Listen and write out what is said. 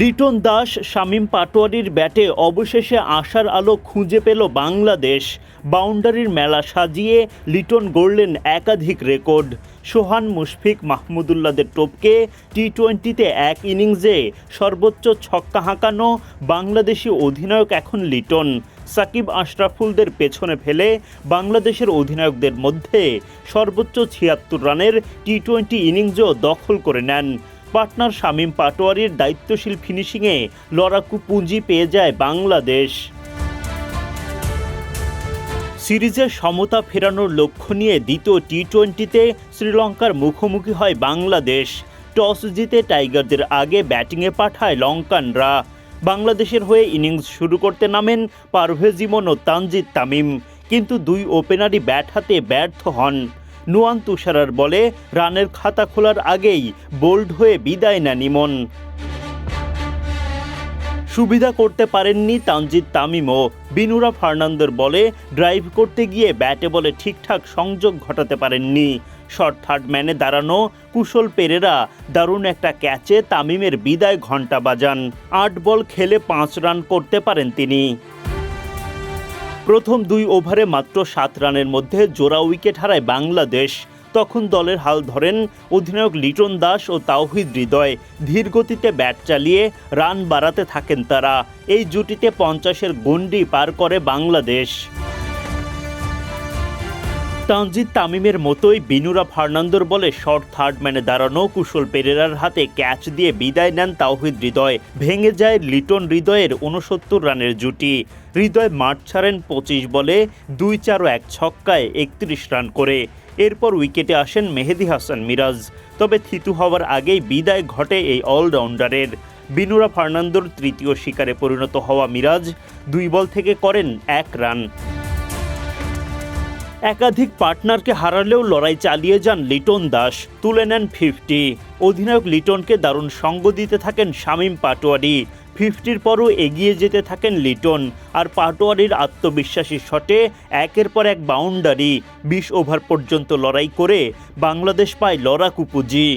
লিটন দাস, শামীম পাটোয়ারির ব্যাটে অবশেষে আশার আলো খুঁজে পেল বাংলাদেশ। বাউন্ডারির মেলা সাজিয়ে লিটন গড়লেন একাধিক রেকর্ড। সোহান মুশফিক মাহমুদুল্লাদের টপকে টি টোয়েন্টিতে এক ইনিংসে সর্বোচ্চ ছক্কা হাঁকানো বাংলাদেশি অধিনায়ক এখন লিটন। সাকিব আশরাফুলদের পেছনে ফেলে বাংলাদেশের অধিনায়কদের মধ্যে সর্বোচ্চ ছিয়াত্তর রানের টি টোয়েন্টি ইনিংসও দখল করে নেন। পাটনার শামীম পাটোয়ারির দায়িত্বশীল ফিনিশিংয়ে লড়াকু পুঁজি পেয়ে যায় বাংলাদেশ। সিরিজের সমতা ফেরানোর লক্ষ্য নিয়ে দ্বিতীয় টি টোয়েন্টিতে শ্রীলঙ্কার মুখোমুখি হয় বাংলাদেশ। টস জিতে টাইগারদের আগে ব্যাটিংয়ে পাঠায় লঙ্কানরা। বাংলাদেশের হয়ে ইনিংস শুরু করতে নামেন পারভেজ ইমন ও তানজিদ তামিম। কিন্তু দুই ওপেনারই ব্যাট হাতে ব্যর্থ হন। নুয়ান তুষারার বলে রানের খাতা খোলার আগেই বোল্ড হয়ে বিদায় নেন ইমন। সুবিধা করতে পারেননি তানজিদ তামিমও বিনুরা ফার্নান্দোর বলে ড্রাইভ করতে গিয়ে ব্যাটে বলে ঠিকঠাক সংযোগ ঘটাতে পারেননি। শর্ট থার্ড ম্যানে দাঁড়ানো কুশল পেরেরা দারুণ একটা ক্যাচে তামিমের বিদায় ঘণ্টা বাজান। আট বল খেলে পাঁচ রান করতে পারেন তিনি। প্রথম দুই ওভারে মাত্র সাত রানের মধ্যে জোড়া উইকেট হারায় বাংলাদেশ। তখন দলের হাল ধরেন অধিনায়ক লিটন দাস ও তাওহিদ হৃদয়। ধীর গতিতে ব্যাট চালিয়ে রান বাড়াতে থাকেন তারা। এই জুটিতে পঞ্চাশের গণ্ডি পার করে বাংলাদেশ। তানজিদ তামিমের মতোই বিনুরা ফার্নান্দোর বলে শর্ট থার্ড ম্যানে দাঁড়ানো কুশল পেরেরার হাতে ক্যাচ দিয়ে বিদায় নেন তাওহিদ হৃদয়। ভেঙে যায় লিটন হৃদয়ের উনসত্তর রানের জুটি। হৃদয় মাঠ ছাড়েন পঁচিশ বলে দুই চার এক ছক্কায় একত্রিশ রান করে। এরপর উইকেটে আসেন মেহেদি হাসান মিরাজ। তবে থিতু হওয়ার আগেই বিদায় ঘটে এই অলরাউন্ডারের। বিনুরা ফার্নান্দোর তৃতীয় শিকারে পরিণত হওয়া মিরাজ দুই বল থেকে করেন এক রান। একাধিক পার্টনারকে হারালেও লড়াই চালিয়ে যান লিটন দাস। তুলে নেন ফিফটি। অধিনায়ক লিটনকে দারুণ সঙ্গ দিতে থাকেন শামীম পাটোয়ারি। ফিফটির পরও এগিয়ে যেতে থাকেন লিটন। আর পাটোয়ারির আত্মবিশ্বাসী শটে একের পর এক বাউন্ডারি। বিশ ওভার পর্যন্ত লড়াই করে বাংলাদেশ পায় লড়াকু পুঁজি।